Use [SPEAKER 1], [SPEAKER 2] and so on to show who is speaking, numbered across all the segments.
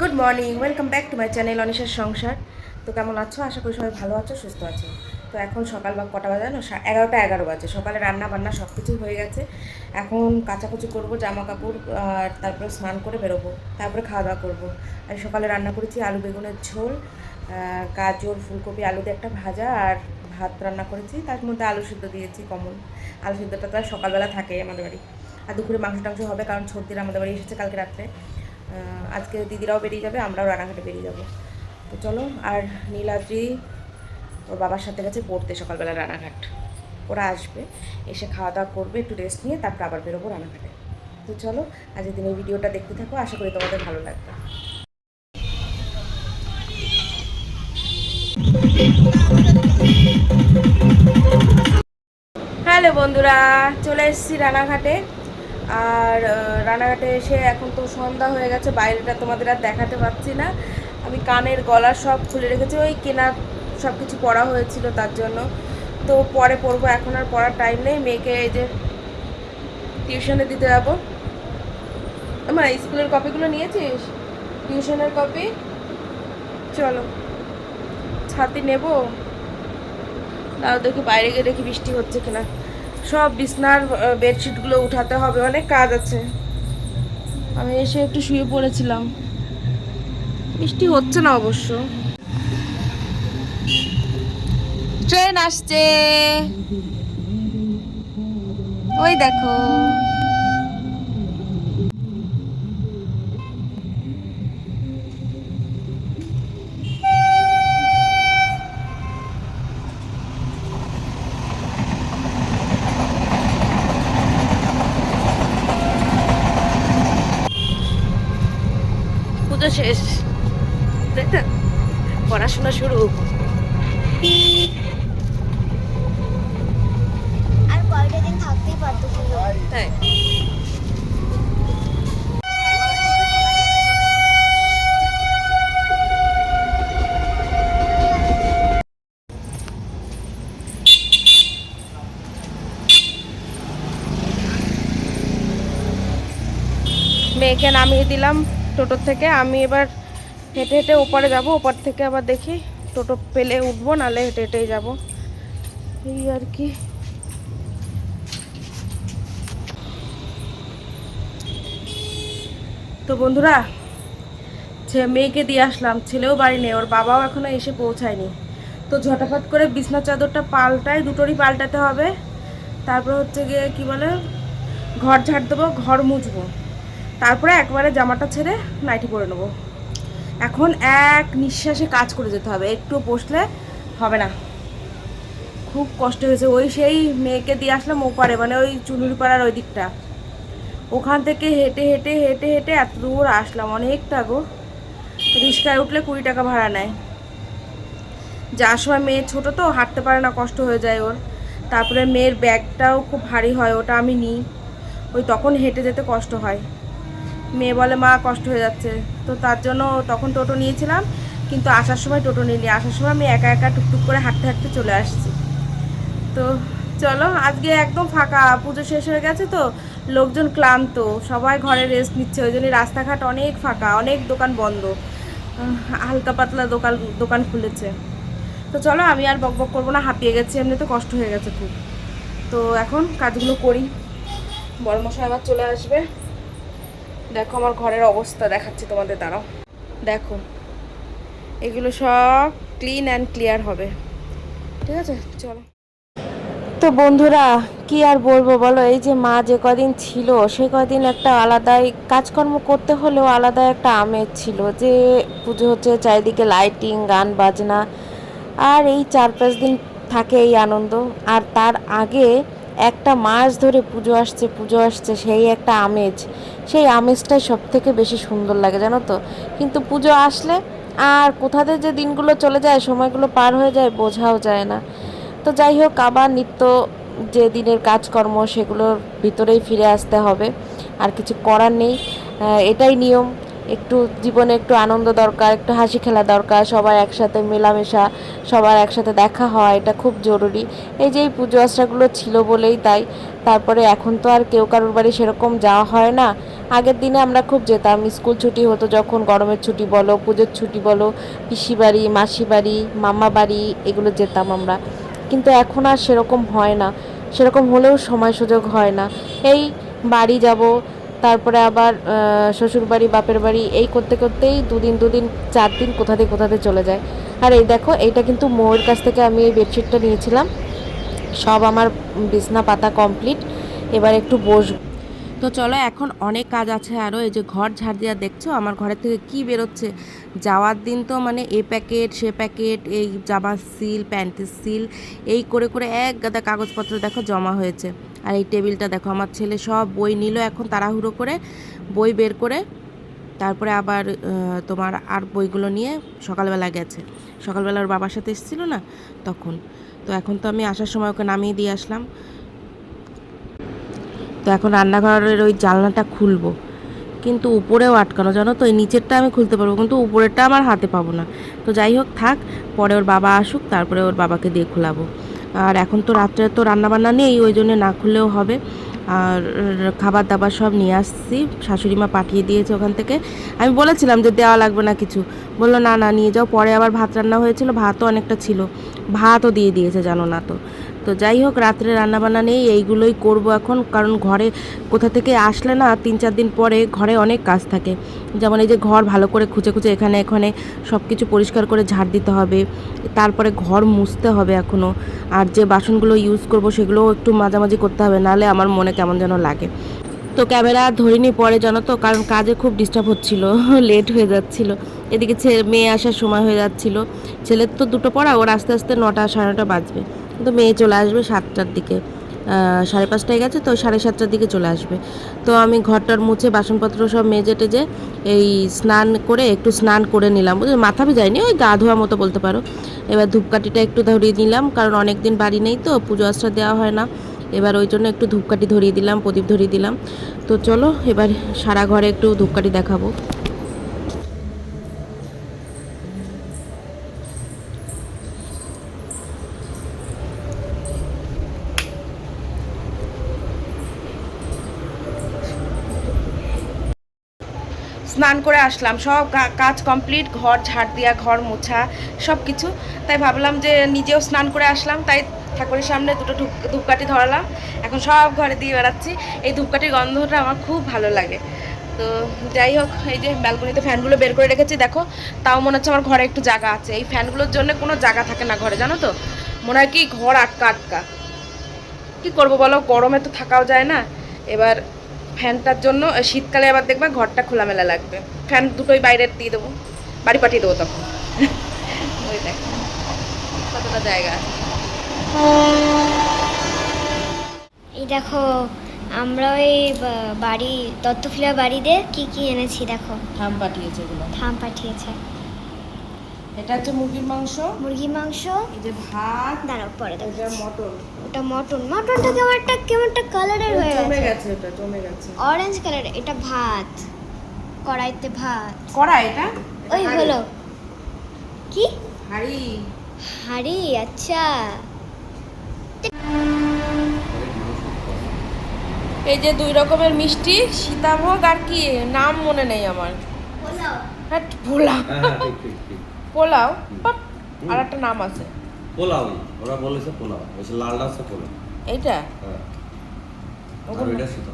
[SPEAKER 1] Good morning welcome back to my channel অনিশার সংসার তো কেমন আছো? আশা করি সবাই ভালো আছো, সুস্থ আছো। তো এখন সকাল বা কটা বাজে? না এগারোটা এগারো বাজে। সকালে রান্না বান্না সব কিছুই হয়ে গেছে। এখন কাচাকুচি করব জামা কাপড় আর তারপরে স্নান করে বেরোবো। তারপরে খাওয়া দাওয়া করব। আর সকালে রান্না করেছি আলু বেগুনের ঝোল গাজর, ফুলকপি, আলু দিয়ে একটা ভাজা, আর ভাত রান্না করেছি। তার মধ্যে আলু সিদ্ধ দিয়েছি, কমন। আলু সিদ্ধটা তো সকালবেলা থাকে আমাদের বাড়ি। আর দুপুরে মাংস টাংস হবে, কারণ সর্দির আমাদের বাড়ি এসেছে কালকে রাত্রে। আজকে দিদিরাও বেরিয়ে যাবে, আমরাও রানাঘাটে বেরিয়ে যাব। তো চলো, আর নীলাদ্রি ওর বাবার সাথে গেছে পড়তে সকালবেলা রানাঘাট। ওরা আসবে, এসে খাওয়া দাওয়া করবে, একটু রেস্ট নিয়ে তারপর আবার বেরোবো রানাঘাটে। তো চলো, আজকের দিনের ভিডিওটা দেখতে থাকো, আশা করি তোমাদের ভালো লাগবে। হ্যালো বন্ধুরা, চলে এসেছি রানাঘাটে। আর রানাঘাটে এসে এখন তো সন্ধ্যা হয়ে গেছে, বাইরেটা তোমাদের আর দেখাতে পাচ্ছি না। আমি কানের গলা সব খুলে রেখেছি, ওই কেনার সব কিছু পড়া হয়েছিল তার জন্য। তো পরে পড়ব এখন আর পড়ার টাইম নেই, মেয়েকে এই যে টিউশনে দিতে যাব। আমার স্কুলের কপিগুলো নিয়েছিস? টিউশনের কপি চলো, ছাতি নেব। তাও দেখি বাইরে গিয়ে দেখি বৃষ্টি হচ্ছে কিনা। সব বিছনার বেডশিটগুলো উঠাতে হবে, অনেক কাজ আছে। আমি এসে একটু শুয়ে পড়েছিলাম। বৃষ্টি হচ্ছে না অবশ্য। ট্রেন আসছে। ওই দেখো। তাই তো পড়াশোনা শুরু।
[SPEAKER 2] আর কয়টা দিন থাকতেই পারতো
[SPEAKER 1] তাই। মেয়েকে নামিয়ে দিলাম টোটোর থেকে। আমি এবার হেঁটে হেঁটে ওপারে যাব, ওপার থেকে আবার দেখি টোটো পেলে উঠবো, নাহলে হেঁটে হেঁটেই যাব। এই আর কি। তো বন্ধুরা মেয়েকে দিয়ে আসলাম, ছেলেও বাড়ি নেই, ওর বাবাও এখনও এসে পৌঁছায়নি। তো ঝটাফট করে বিছনা চাদরটা পাল্টাই দুটোরই পাল্টাতে হবে। তারপর হচ্ছে গিয়ে কি বলে, ঘর ঝাড় দেবো, ঘর মুছবো। তারপরে একবারে জামাটা ছেড়ে নাইটি পরে নেব। এখন এক নিঃশ্বাসে কাজ করে যেতে হবে। একটু বসলে হবে না। খুব কষ্ট হয়েছে। ওই সেই মেয়েকে দিয়ে আসলাম ওপারে মানে ওই চুনুরি পাড়ার ওই দিকটা। ওখান থেকে হেঁটে হেঁটে হেঁটে হেঁটে এত দূর আসলাম অনেকটা গো। রিক্সায় উঠলে কুড়ি টাকা ভাড়া নেয়। যার সময় মেয়ে ছোট তো, হাঁটতে পারে না, কষ্ট হয়ে যায় ওর। তারপরে মেয়ের ব্যাগটাও খুব ভারী হয়, ওটা আমি নিই। ওই তখন হেঁটে যেতে কষ্ট হয়। মেয়ে বলে মা কষ্ট হয়ে যাচ্ছে। তো তার জন্য তখন টোটো নিয়েছিলাম, কিন্তু আসার সময় টোটো নিইনি। আসার সময় আমি একা একা টুকটুক করে হাঁটতে হাঁটতে চলে আসছি। তো চলো, আজকে একদম ফাঁকা, পুজো শেষ হয়ে গেছে তো। লোকজন ক্লান্ত, সবাই ঘরে রেস্ট নিচ্ছে। ওই জন্য রাস্তাঘাট অনেক ফাঁকা, অনেক দোকান বন্ধ। হালকা পাতলা দোকান দোকান খুলেছে। তো চলো, আমি আর বক বক করব না, হাঁপিয়ে গেছি। এমনি তো কষ্ট হয়ে গেছে খুব। তো এখন কাজগুলো করি। বড় মশাই আবার চলে আসবে। দেখো আমার ঘরের অবস্থা, দেখাচ্ছি তোমাদের, দাঁড়াও। দেখো, এগুলো সব ক্লিন অ্যান্ড ক্লিয়ার হবে। ঠিক আছে? চলো। তো বন্ধুরা, কি আর বলব বলো? এই যে মা যে কদিন ছিল, সে কদিন একটা আলাদাই কাজকর্ম করতে হলেও আলাদা একটা আমেজ ছিল যে পুজো হচ্ছে চারিদিকে লাইটিং গান, বাজনা। আর এই চার পাঁচ দিন থাকে এই আনন্দ। আর তার আগে একটা মাস ধরে পুজো আসছে পুজো আসছে, সেই একটা আমেজ। সেই আমেজটাই সব থেকে বেশি সুন্দর লাগে, জানো তো? কিন্তু পুজো আসলে আর কোথাতে যে দিনগুলো চলে যায়, সময়গুলো পার হয়ে যায়, বোঝাও যায় না। তো যাই হোক, আবার নিত্য যে দিনের কাজকর্ম, সেগুলোর ভিতরেই ফিরে আসতে হবে। আর কিছু করার নেই। এটাই নিয়ম। একটু জীবনে একটু আনন্দ দরকার, একটু হাসি খেলা দরকার সবার একসাথে মেলামেশা, সবার একসাথে দেখা হয় এটা খুব জরুরি। এই যে এই পুজো আশ্রাগুলো ছিল বলেই তাই। তারপরে এখন তো আর কেউ কারোর বাড়ি সেরকম যাওয়া হয় না। আগের দিনে আমরা খুব যেতাম, স্কুল ছুটি হতো যখন, গরমের ছুটি বলো, পুজোর ছুটি বলো, পিসি বাড়ি, মাসি বাড়ি, মামা বাড়ি, এগুলো যেতাম আমরা। কিন্তু এখন আর সেরকম হয় না। সেরকম হলেও সময় সুযোগ হয় না। এই বাড়ি যাব তারপরে আবার শ্বশুর বাড়ি বাপের বাড়ি, এই করতে করতেই দুদিন দুদিন, চার দিন কোথাতে কোথাতে চলে যায়। আর এই দেখো, এইটা কিন্তু মৌয়ের কাছ থেকে আমি এই বেডশিটটা নিয়েছিলাম। সব আমার বিছনা পাতা কমপ্লিট। এবার একটু বসবো। তো চলো, এখন অনেক কাজ আছে আরও এই যে ঘর ঝাড় দেওয়া দেখছ? আমার ঘরের থেকে কি বেরোচ্ছে? যাওয়ার দিন তো মানে এ প্যাকেট, সে প্যাকেট, এই জামার সিল, প্যান্টের সিল, এই করে করে এক গাদা কাগজপত্র দেখো জমা হয়েছে। আর এই টেবিলটা দেখো, আমার ছেলে সব বই নিল, এখন তাড়াহুড়ো করে বই বের করে তারপরে আবার তোমার আর বইগুলো নিয়ে সকালবেলা গেছে। সকালবেলা ওর বাবার সাথে এসেছিল না তখন। তো এখন তো আমি আসার সময় ওকে নামিয়ে দিয়ে আসলাম। তো এখন রান্নাঘরের ওই জানলাটা খুলবো। কিন্তু উপরেও আটকানো, জানো তো? এই নিচেরটা আমি খুলতে পারব, কিন্তু উপরেরটা আমার হাতে পাবো না। তো যাই হোক, থাক, পরে ওর বাবা আসুক, তারপরে ওর বাবাকে দিয়ে খোলাবো। আর এখন তো রাত্রে তো রান্নাবান্না নেই, ওই জন্য না খুললেও হবে। আর খাবার দাবার সব নিয়ে আসছি, শাশুড়ি মা পাঠিয়ে দিয়েছে ওখান থেকে। আমি বলেছিলাম যে দেওয়া লাগবে না কিছু। বলল, না না, নিয়ে যাও। পরে আবার ভাত রান্না হয়েছিল, ভাতও অনেকটা ছিল। ভাতও দিয়ে দিয়েছে, জানো না তো। তো যাই হোক, রাত্রে রান্নাবান্না নেই, এইগুলোই করব এখন। কারণ ঘরে কোথা থেকে আসলে না, তিন চার দিন পরে ঘরে অনেক কাজ থাকে। যেমন এই যে ঘর ভালো করে খুঁজে খুঁজে এখানে এখানে সব কিছু পরিষ্কার করে ঝাড় দিতে হবে। তারপরে ঘর মুছতে হবে এখনও আর যে বাসনগুলো ইউজ করব সেগুলোও একটু মাঝামাঝি করতে হবে, নাহলে আমার মনে কেমন যেন লাগে। তো ক্যামেরা ধরিনি পরে, জানো তো? কারণ কাজে খুব ডিস্টার্ব হচ্ছিল লেট হয়ে যাচ্ছিল। এদিকে ছেলে মেয়ে আসার সময় হয়ে যাচ্ছিল। ছেলের তো দুটো পড়া, ওর আস্তে আস্তে নটা, সাড়ে নটা বাজবে। কিন্তু মেয়ে চলে আসবে সাতটার দিকে সাড়ে পাঁচটায় গেছে তো সাড়ে সাতটার দিকে চলে আসবে। তো আমি ঘরটার মুছে বাসনপত্র সব মেজে টেজে এই স্নান করে একটু স্নান করে নিলাম। মাথা যায়নি ওই গা ধোয়া মতো বলতে পারো। এবার ধূপকাঠিটা একটু ধরিয়ে নিলাম, কারণ অনেক দিন বাড়ি নেই তো, পুজো আশ্রা দেওয়া হয় না। এবার ওই জন্য একটু ধূপকাঠি ধরিয়ে দিলাম, প্রদীপ ধরিয়ে দিলাম। তো চলো, এবার সারা ঘরে একটু ধূপকাঠি দেখাবো। স্নান করে আসলাম, সব কাজ কমপ্লিট ঘর ঝাড় দেওয়া ঘর মোছা সব কিছু তাই ভাবলাম যে নিজেও স্নান করে আসলাম, তাই ঠাকুরের সামনে দুটো ধূপ ধূপকাঠি ধরালাম। এখন সব ঘরে দিয়ে বেড়াচ্ছি। এই ধূপকাঠির গন্ধটা আমার খুব ভালো লাগে। তো যাই হোক, এই যে ব্যালকনিতে ফ্যানগুলো বের করে রেখেছি, দেখো, তাও মনে হচ্ছে আমার ঘরে একটু জায়গা আছে। এই ফ্যানগুলোর জন্য কোনো জায়গা থাকে না ঘরে, জানো তো? মনে হয় কি ঘর আটকা আটকা। কি করব বলো? গরমে তো থাকাও যায় না। এবার ফ্যানটার জন্য শীতকালে আবার দেখবে ঘরটা খোলামেলা লাগবে। ফ্যান দুটোই বাইরে দিয়ে দেবো বাড়ি পাঠিয়ে দেবো তখন। ওই দেখ কতটা জায়গা
[SPEAKER 2] এই দেখো আমরা ওই বাড়ি দত্তফিলা বাড়িতে কি কি এনেছি দেখো।
[SPEAKER 1] থাম পাঠিয়েছে এগুলো।
[SPEAKER 2] থাম পাঠিয়েছে।
[SPEAKER 1] এটা হচ্ছে মুরগির মাংস।
[SPEAKER 2] মুরগি মাংস।
[SPEAKER 1] এই যে ভাত
[SPEAKER 2] দাঁড়াও পরে দেখো
[SPEAKER 1] এটা মটন।
[SPEAKER 2] ওটা মটন। মটনটা কেমন একটা কেমন একটা কালারের হয়ে
[SPEAKER 1] জমে
[SPEAKER 2] গেছে
[SPEAKER 1] গেছে ওটা জমে গেছে।
[SPEAKER 2] অরেঞ্জ কালার এটা ভাত। কড়াইতে ভাত।
[SPEAKER 1] কড়া এটা?
[SPEAKER 2] ওই হলো। কি?
[SPEAKER 1] হাড়ি।
[SPEAKER 2] হাড়ি আচ্ছা।
[SPEAKER 1] এই যে দুই রকমের মিষ্টি সীতাভোগ আর কি নাম মনে নেই আমার। হ্যাঁ পোলাও।
[SPEAKER 3] হ্যাঁ ঠিক ঠিক।
[SPEAKER 1] পোলাও আর একটা নাম আছে।
[SPEAKER 3] পোলাওই ওরা বলেছে পোলাও বলছে লালটা হচ্ছে পোলাও।
[SPEAKER 1] এইটা?
[SPEAKER 3] হ্যাঁ। আর
[SPEAKER 1] ওগুলো-
[SPEAKER 3] শীতল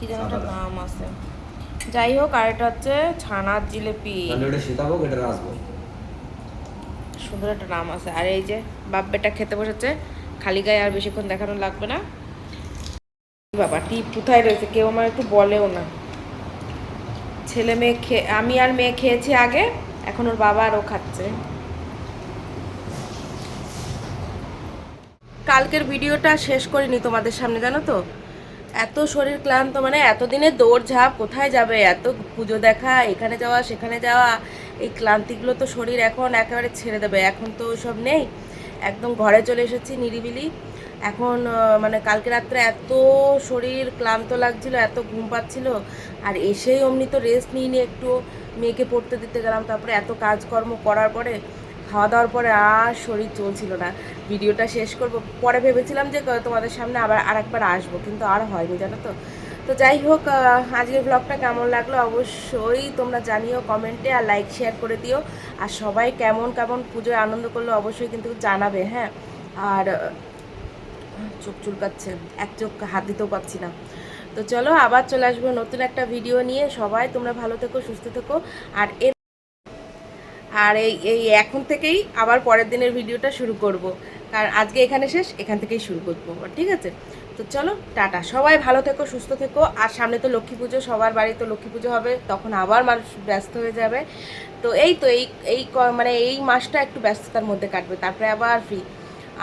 [SPEAKER 1] কি যেন একটা নাম আছে। যাই হোক আর এটা হচ্ছে ছানার জিলেপি।
[SPEAKER 3] তাহলে ওটা সীতাভোগ এটা রাজভোগ
[SPEAKER 1] সুন্দর একটা নাম আছে। আর এই যে বাপ বেটা খেতে বসেছে খালি গায়ে আর বেশিক্ষণ দেখানো লাগবে না। বাবা টিপ কোথায় রয়েছে? কেউ আমার একটু বলেও না। ছেলে মেয়ে খেয়ে আমি আর মেয়ে খেয়েছি আগে এখন ওর বাবা আরও খাচ্ছে। কালকের ভিডিওটা শেষ করিনি তোমাদের সামনে, জানো তো? এত শরীর ক্লান্ত মানে এতদিনে দৌড়ঝাঁপ, কোথায় যাবে? এত পুজো দেখা, এখানে যাওয়া, সেখানে যাওয়া, এই ক্লান্তিগুলো তো শরীর এখন একেবারে ছেড়ে দেবে। এখন তো সব নেই। একদম ঘরে চলে এসেছি নিরিবিলি। এখন মানে কালকে রাত্রে এত শরীর ক্লান্ত লাগছিল, এত ঘুম পাচ্ছিল, আর এসেই অমনি তো রেস্ট নিয়ে একটু মেয়েকে পড়তে দিতে গেলাম, তারপরে এত কাজকর্ম করার পরে খাওয়া দাওয়ার পরে আর শরীর চলছিল না। ভিডিওটা শেষ করব। পরে ভেবেছিলাম যে তোমাদের সামনে আবার আর একবার আসব, কিন্তু আর হয়নি, জানো তো? তো যাই হোক আজকের ব্লগটা কেমন লাগল অবশ্যই তোমরা জানিও কমেন্টে আর লাইক শেয়ার করে দিও। আর সবাই কেমন কেমন পুজোয় আনন্দ করল অবশ্যই কিন্তু জানাবে হ্যাঁ? আর চোখ চুলকাচ্ছে, এক চোখ হাত দিতেও পাচ্ছি না। তো চলো আবার চলে আসব নতুন একটা ভিডিও নিয়ে। সবাই তোমরা ভালো থেকো, সুস্থ থেকো। আর এর আর এই এই এখন থেকেই আবার পরের দিনের ভিডিওটা শুরু করব। কারণ আজকে এখানে শেষ, এখান থেকেই শুরু করব। ঠিক আছে? তো চলো, টাটা। সবাই ভালো থেকো, সুস্থ থেকো। আর সামনে তো লক্ষ্মী পুজো, সবার বাড়িতে লক্ষ্মী পুজো হবে, তখন আবার মানুষ ব্যস্ত হয়ে যাবে। তো এই তো, এই এই মানে এই মাসটা একটু ব্যস্ততার মধ্যে কাটবে, তারপরে আবার ফ্রি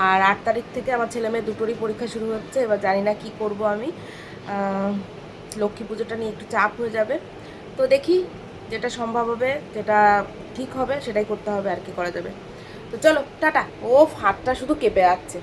[SPEAKER 1] আর আট তারিখ থেকে আমার ছেলে মেয়ে দুটোরই পরীক্ষা শুরু হচ্ছে, এবার জানি না কি করব আমি। লক্ষ্মী পুজোটা নিয়ে একটু চাপ হয়ে যাবে। তো দেখি যেটা সম্ভব হবে, যেটা ঠিক হবে, সেটাই করতে হবে আর কি করা যাবে। তো চলো, টাটা। ও হাতটা শুধু কেঁপে যাচ্ছে।